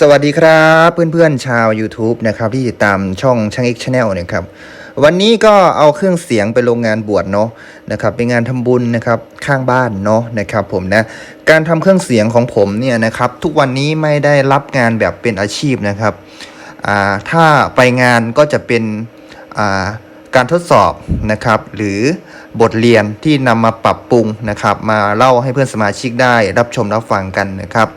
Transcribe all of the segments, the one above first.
สวัสดีครับเพื่อนๆชาว YouTube นะครับที่ติดตามช่องช่าง X Channel นะครับวันนี้ก็เอาเครื่องเสียงไปโรงงานบวชเนาะนะครับเป็นงานทำบุญนะครับข้างบ้านเนาะนะครับผมนะการทำเครื่องเสียงของผมเนี่ยนะครับทุกวันนี้ไม่ได้รับงานแบบเป็นอาชีพนะครับอ่าถ้าไปงานก็จะเป็นอ่าการทดสอบนะครับหรือบทเรียนที่นำมาปรับปรุงนะครับมาเล่าให้เพื่อนสมาชิกได้รับชมรับฟังกันนะครับ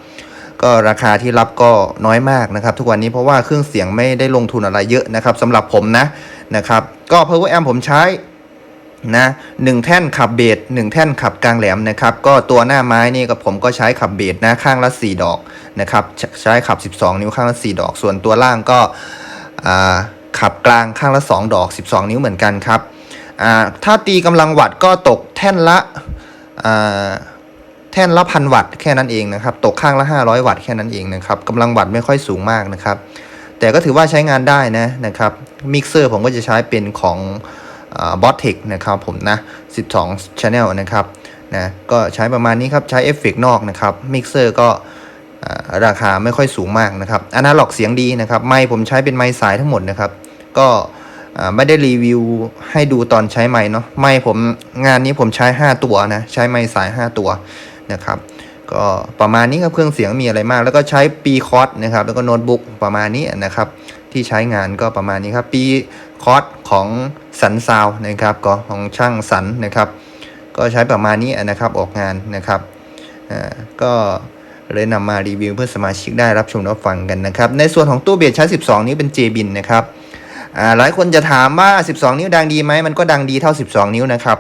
ก็ราคาที่รับก็น้อยมากนะครับ ทุกวันนี้เพราะว่าเครื่องเสียงไม่ได้ลงทุนอะไรเยอะนะครับสำหรับผมนะนะครับ ก็ power amp ผมใช้นะหนึ่งแท่นขับเบสหนึ่งแท่นขับกลางแหลมนะครับ ก็ตัวหน้าไม้นี่กับผมก็ใช้ขับเบสนะข้างละ 4 ดอกนะครับ ใช้ขับ 12 นิ้วข้างละ 4 ดอก ส่วนตัวล่างก็ขับกลางข้างละ 2 ดอก 12 นิ้วเหมือนกันครับถ้าตีกำลังวัตต์ก็ตกแท่นละ แท่นละพันวัตต์แค่นั้นเองนะครับ ตกข้างละ 500 วัตต์แค่นั้นเองนะครับกำลังวัตต์ไม่ค่อยสูงมากนะครับ แต่ก็ถือว่าใช้งานได้นะนะครับมิกเซอร์ผมก็จะใช้เป็นของบอสเทคนะครับผมนะ 12 Channel นะครับนะก็ใช้ประมาณนี้ครับ ใช้เอฟเฟกนอกนะครับมิกเซอร์ก็ราคาไม่ค่อยสูงมากนะครับอนาล็อกเสียงดีนะครับไมค์ผมใช้เป็นไมค์สายทั้งหมดนะครับ ก็ไม่ได้รีวิวให้ดูตอนใช้ไมค์เนาะไมค์ผมงานนี้ผมใช้ 5 ตัวนะ ใช้ไมค์สาย 5 ตัว นะครับก็ประมาณนี้ครับเครื่องเสียงมีอะไรมาก แล้วก็ใช้ปีคอร์สนะครับแล้วก็โน้ตบุ๊กประมาณนี้นะครับที่ใช้งานก็ประมาณนี้ครับปีคอร์สของสันซาวนะครับก็ของช่างสันนะครับ ก็ใช้ประมาณนี้นะครับออกงานนะครับก็เลยนำมารีวิวเพื่อสมาชิกได้รับชมรับฟังกันนะครับ ในส่วนของตู้เบสใช้12นิ้เป็น J บินนะครับหลายคนจะถามว่า 12 นิ้วดังดีไหมมันก็ดังดีเท่า 12 นิ้วนะครับ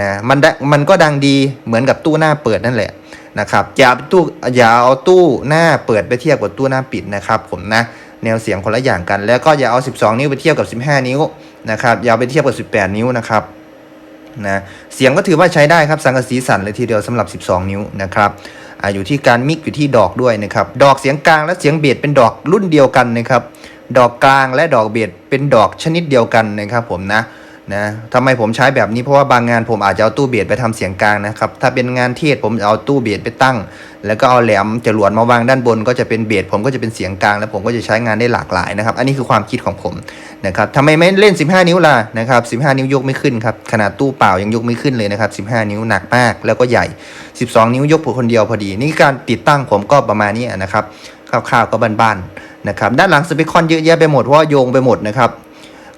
นะมันได้มันก็ดังดีเหมือนกับตู้หน้าเปิดนั่นแหละนะครับอย่าตู้อย่าเอาตู้หน้าเปิดไปเทียบกับตู้หน้าปิดนะครับ ผมนะแนวเสียงคนละอย่างกัน แล้วก็อย่าเอา 12 นิ้วไปเทียบกับ 15 นิ้วนะครับอย่าไปเทียบกับ 18 นิ้วนะครับนะเสียงก็ถือว่าใช้ได้ครับสังกะสีสั่นเลยทีเดียวสำหรับ 12 นิ้วนะครับออยู่ที่การมิกอยู่ที่ดอกด้วยนะครับดอกเสียงกลางและเสียงเบสเป็นดอกรุ่นเดียวกันนะครับดอกกลางและดอกเบสเป็นดอกชนิดเดียวกันนะครับผมนะ นะทำไมผมใช้แบบนี้เพราะว่าบางงานผมอาจจะเอาตู้เบสไปทำเสียงกลางนะครับ ถ้าเป็นงานเทศผมจะเอาตู้เบสไปตั้ง แล้วก็เอาแหลมจรวดมาวางด้านบน ก็จะเป็นเบสผมก็จะเป็นเสียงกลาง แล้วผมก็จะใช้งานได้หลากหลายนะครับ อันนี้คือความคิดของผมนะครับทำไมไม่เล่น 15 นิ้วล่ะนะครับ 15 นิ้วยกไม่ขึ้นครับ ขนาดตู้เปล่ายังยกไม่ขึ้นเลยนะครับ 15 นิ้วหนักมากแล้วก็ใหญ่ 12 นิ้วยกผมคนเดียวพอดี นี่การติดตั้งผมก็ประมาณนี้นะครับคร่าวๆก็บ้านๆนะครับ ด้านหลังสเปคคอนเยอะแยะไปหมดเพราะว่าโยงไปหมดนะครับ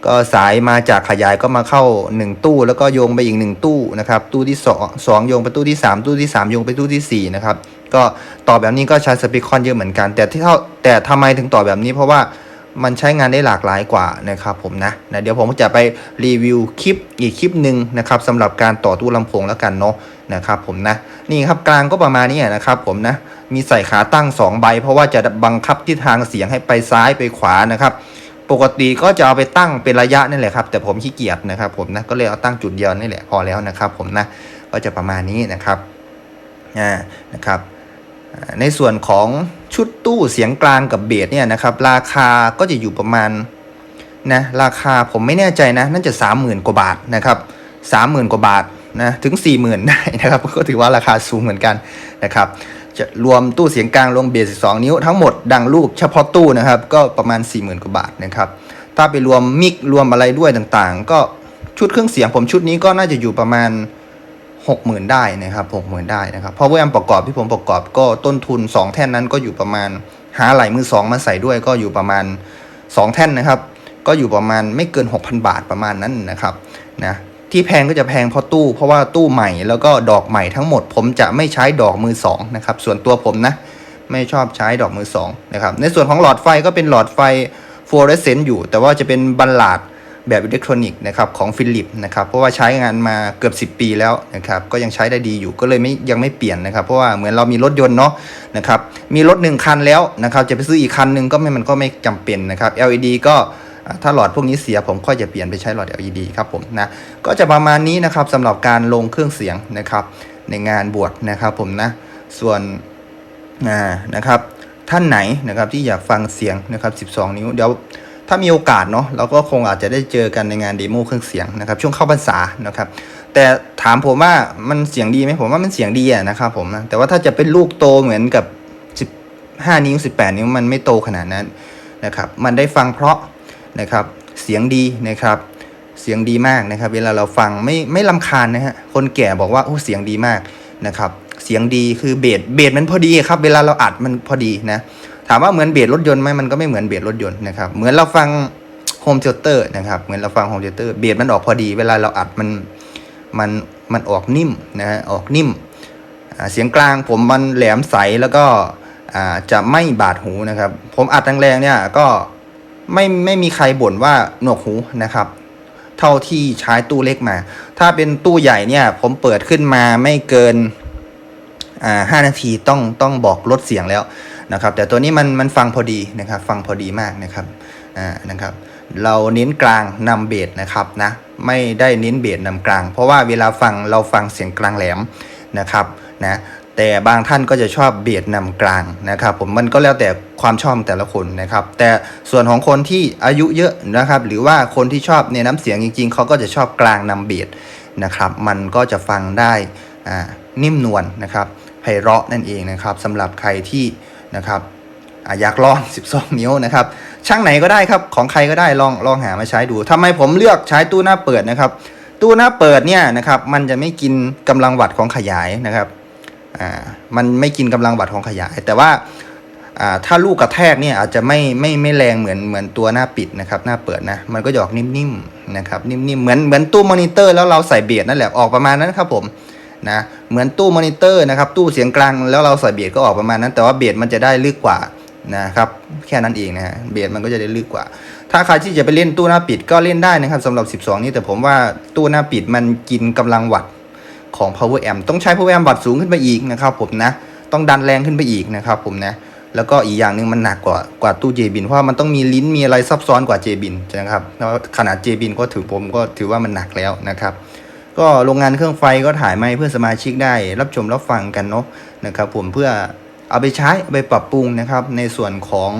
ก็สายมาจากขยายก็มาเข้า 1 ตู้ แล้วก็โยงไปอีก 1 ตู้นะครับ ตู้ที่2 2โยงไปตู้ที่ 3 ตู้ที่ 3 โยงไปตู้ที่ 4 นะครับ ก็ต่อแบบนี้ก็ใช้สปีคอนเยอะเหมือนกัน แต่ที่เท่าแต่ทำไมถึงต่อแบบนี้เพราะว่ามันใช้งานได้หลากหลายกว่านะครับผมนะนะ เดี๋ยวผมจะไปรีวิวคลิปอีกคลิปหนึ่งนะครับสำหรับการต่อตู้ลำโพงแล้วกันเนาะนะครับผมนะนี่ครับกลางก็ประมาณนี้นะครับผมนะมีใส่ขาตั้ง 2 ใบ เพราะว่าจะบังคับทิศทางเสียงให้ไปซ้ายไปขวานะครับ ปกติก็จะเอาไปตั้งเป็นระยะนี่แหละครับ แต่ผมขี้เกียจนะครับผมนะก็เลยเอาตั้งจุดเดียวนี่แหละพอแล้วนะครับ ผมนะก็จะประมาณนี้นะครับอ่านะครับ ในส่วนของชุดตู้เสียงกลางกับเบสเนี่ยนะครับ ราคาก็จะอยู่ประมาณนะราคาผมไม่แน่ใจนะน่าจะสามหมื่นกว่าบาทนะครับสามหมื่นกว่าบาทนะถึงสี่หมื่นได้นะครับ ก็ถือว่าราคาสูงเหมือนกันนะครับ จะรวมตู้เสียงกลางรวมเบส12 นิ้วทั้งหมดดังรูปเฉพาะตู้นะครับ ก็ประมาณ 40,000 กว่าบาทนะครับ ถ้าไปรวมมิกรวมอะไรด้วยต่างๆ ก็ชุดเครื่องเสียงผมชุดนี้ก็น่าจะอยู่ประมาณ 60,000 ได้นะครับ60,000 ได้นะครับเพราะว่าแอมประกอบที่ผมประกอบก็ต้นทุน 2 แท่นนั้นก็อยู่ประมาณหาไหลมือสองมาใส่ด้วยก็อยู่ประมาณ 2 แท่นนะครับ ก็อยู่ประมาณไม่เกิน 6,000 บาทประมาณนั้นนะครับนะ ที่แพงก็จะแพงเพราะตู้ เพราะว่าตู้ใหม่แล้วก็ดอกใหม่ทั้งหมด ผมจะไม่ใช้ดอกมือสองนะครับส่วนตัวผมนะไม่ชอบใช้ดอกมือสองนะครับในส่วนของหลอดไฟก็เป็นหลอดไฟฟลูออเรสเซนต์อยู่ แต่ว่าจะเป็นบัลลาดแบบอิเล็กทรอนิกส์นะครับของฟิลิปนะครับเพราะว่าใช้งานมาเกือบ 10 ปีแล้วนะครับก็ยังใช้ได้ดีอยู่ก็เลยไม่ยังไม่เปลี่ยนนะครับเพราะว่าเหมือนเรามีรถยนต์เนาะนะครับมีรถหนึ่งคันแล้วนะครับจะไปซื้ออีกคันหนึงก็ไม่มันก็ไม่จำเป็นนะครับ LED ก็ ถ้าหลอดพวกนี้เสียผมก็จะเปลี่ยนไปใช้หลอด LED ครับผมนะก็จะประมาณนี้นะครับสำหรับการลงเครื่องเสียงนะครับในงานบวชนะครับผมนะส่วนนะครับท่านไหนนะครับที่อยากฟังเสียงนะครับ 12 นิ้วเดี๋ยวถ้ามีโอกาสเนาะเราก็คงอาจจะได้เจอกันในงานเดโมเครื่องเสียงนะครับ ช่วงเข้าพรรษานะครับ แต่ถามผมว่ามันเสียงดีไหมผมว่ามันเสียงดีอะนะครับผมนะแต่ว่าถ้าจะเป็นลูกโตเหมือนกับ 15 นิ้ว 18 นิ้วมันไม่โตขนาดนั้นนะครับ มันได้ฟังเพราะ นะครับ เสียงดีนะครับ เสียงดีมากนะครับ เวลาเราฟังไม่ไม่ลำคาญนะฮะ คนแก่บอกว่าโอ้เสียงดีมากนะครับ เสียงดีคือเบสเบสมันพอดีครับ เวลาเราอัดมันพอดีนะ ถามว่าเหมือนเบสรถยนต์ไหมมันก็ไม่เหมือนเบสรถยนต์นะครับ เหมือนเราฟังโฮมเทเตอร์นะครับ เหมือนเราฟังโฮมเทเตอร์เบสมันออกพอดี เวลาเราอัดมันมันมันออกนิ่มนะฮะ ออกนิ่ม เสียงกลางผมมันแหลมใสแล้วก็จะไม่บาดหูนะครับ ผมอัดแรงๆเนี่ยก็ ไม่ไม่มีใครบ่นว่าหนวกหูนะครับ เท่าที่ใช้ตู้เล็กมา ถ้าเป็นตู้ใหญ่เนี่ยผมเปิดขึ้นมาไม่เกินอ่าห้านาทีต้องต้องบอกลดเสียงแล้วนะครับ แต่ตัวนี้มันมันฟังพอดีนะครับ ฟังพอดีมากนะครับอ่านะครับ เราเน้นกลางนำเบสนะครับนะไม่ได้เน้นเบสนำกลาง เพราะว่าเวลาฟังเราฟังเสียงกลางแหลมนะครับนะ แต่บางท่านก็จะชอบเบสนำกลางนะครับผมมันก็แล้วแต่ความชอบแต่ละคนนะครับ แต่ส่วนของคนที่อายุเยอะนะครับ หรือว่าคนที่ชอบในน้ำเสียงจริง ๆเขาก็จะชอบกลางนำเบสนะครับ มันก็จะฟังได้นิ่มนวลนะครับไพเราะนั่นเองนะครับสำหรับใครที่นะครับอะอยากลอง 12 นิ้วนะครับช่างไหนก็ได้ครับของใครก็ได้ลองลองหามาใช้ดูทำไมผมเลือกใช้ตู้หน้าเปิดนะครับ ตู้หน้าเปิดเนี่ยนะครับมันจะไม่กินกำลังวัตต์ของขยายนะครับ อ่ามันไม่กินกำลังวัตต์ของขยาย แต่ว่าอ่าถ้าลูกกระแทกเนี่ยอาจจะไม่ไม่ไม่แรงเหมือนเหมือนตัวหน้าปิดนะครับ หน้าเปิดนะมันก็จะออกนิ่มๆนะครับนิ่มๆเหมือนเหมือนตู้มอนิเตอร์แล้วเราใส่เบียดนั่นแหละออกประมาณนั้นครับผมนะเหมือนตู้มอนิเตอร์นะครับตู้เสียงกลางแล้วเราใส่เบียดก็ออกประมาณนั้น แต่ว่าเบียดมันจะได้ลึกกว่านะครับแค่นั้นเองนะฮะเบียดมันก็จะได้ลึกกว่า ถ้าใครที่จะไปเล่นตู้หน้าปิดก็เล่นได้นะครับสำหรับ 12 นี้แต่ผมว่าตู้หน้าปิดมันกินกำลังวัตต์ ของ power amp ต้องใช้ power amp วัตต์สูงขึ้นไปอีกนะครับผมนะ ต้องดันแรงขึ้นไปอีกนะครับผมนะ แล้วก็อีกอย่างหนึ่งมันหนักกว่ากว่าตู้ j b i n เพราะมันต้องมีลิ้นมีอะไรซับซ้อนกว่า j b i n นะครับขนาด j b i n ก็ถือผมก็ถือว่ามันหนักแล้วนะครับ ก็โรงงานเครื่องไฟก็ถ่ายมาให้เพื่อนสมาชิกได้รับชมรับฟังกันเนาะนะครับ ผมเพื่อเอาไปใช้ไปปรับปรุงนะครับ ในส่วนของ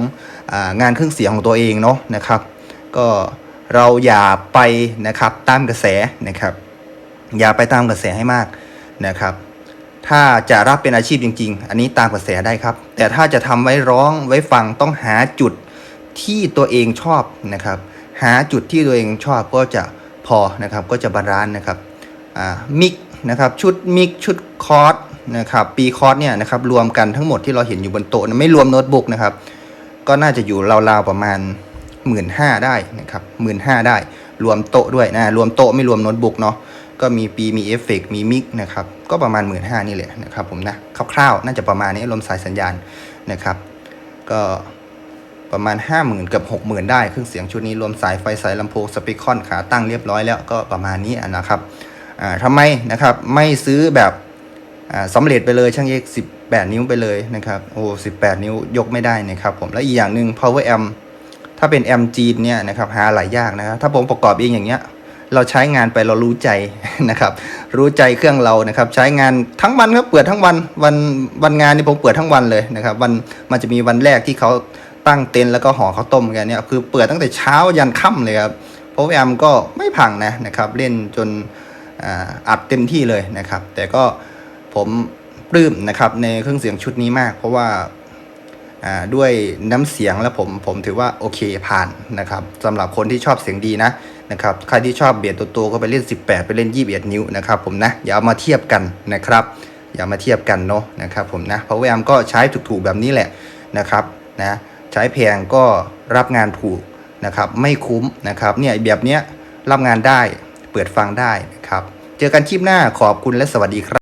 องานเครื่องเสียงของตัวเองเนาะนะครับ ก็เราอย่าไปนะครับตามกระแสนะครับ อย่าไปตามกระแสให้มากนะครับ ถ้าจะรับเป็นอาชีพจริง ๆ อันนี้ตามกระแสได้ครับ แต่ถ้าจะทำไว้ร้องไว้ฟังต้องหาจุดที่ตัวเองชอบนะครับ หาจุดที่ตัวเองชอบก็จะพอนะครับก็จะบาลานซ์นะครับมิกนะครับชุดมิกชุดคอร์สนะครับปีคอร์สเนี่ยนะครับรวมกันทั้งหมดที่เราเห็นอยู่บนโต๊ะนะไม่รวมโน้ตบุ๊กนะครับ ก็น่าจะอยู่ราวๆประมาณ 1 5ื่นได้นะครับหมื่นห้าได้รวมโต๊ะด้วยนะรวมโต๊ะไม่รวมโน้ตบุ๊กเนาะ ก็มีปีมีเอฟเฟกมีมิกนะครับก็ประมาณ 1 5ื่นนี่แหละนะครับผมนะคร่าวๆ น่าจะประมาณนี้ลมสายสัญญาณนะครับ ก็ประมาณ 5 0,000กับ60,000 ได้เครื่องเสียงชุดนี้รวมสายไฟสายลำโพงสปีคอนขาตั้งเรียบร้อยแล้วก็ประมาณนี้นะครับอ่าทำไมนะครับไม่ซื้อแบบอ่าสำเร็จไปเลยช่างเอก18 นิ้วไปเลยนะครับโอ้18 นิ้วยกไม่ได้นะครับผมและอีกอย่างหนึ่ง power amp ถ้าเป็นแอมจีนเนี่ยนะครับหาหลายยากนะครับถ้าผมประกอบเองอย่างเงี้ย เราใช้งานไปเรารู้ใจนะครับ รู้ใจเครื่องเรานะครับ ใช้งานทั้งวันครับเปิดทั้งวันวันวันงานนี่ผมเปิดทั้งวันเลยนะครับ วันมันจะมีวันแรกที่เขาตั้งเต็นท์แล้วก็ห่อข้าวต้มกันเนี่ยคือเปิดตั้งแต่เช้ายันค่ำเลยครับเพราะแอมก็ไม่พังนะนะครับ เล่นจนอัดเต็มที่เลยนะครับ แต่ก็ผมปลื้มนะครับในเครื่องเสียงชุดนี้มาก เพราะว่า ด้วยน้ำเสียงแล้วผมผมถือว่าโอเคผ่านนะครับสำหรับคนที่ชอบเสียงดีนะนะครับใครที่ชอบเบียดตัวโตก็ไปเล่น 18 ไปเล่น 21 นิ้วนะครับผมนะอย่าเอามาเทียบกันนะครับอย่ามาเทียบกันเนาะนะครับผมนะเพราะแอมก็ใช้ถูกๆแบบนี้แหละนะครับนะใช้แพงก็รับงานถูกนะครับไม่คุ้มนะครับเนี่ยแบบเนี้ยรับงานได้เปิดฟังได้นะครับเจอกันคลิปหน้าขอบคุณและสวัสดีครับ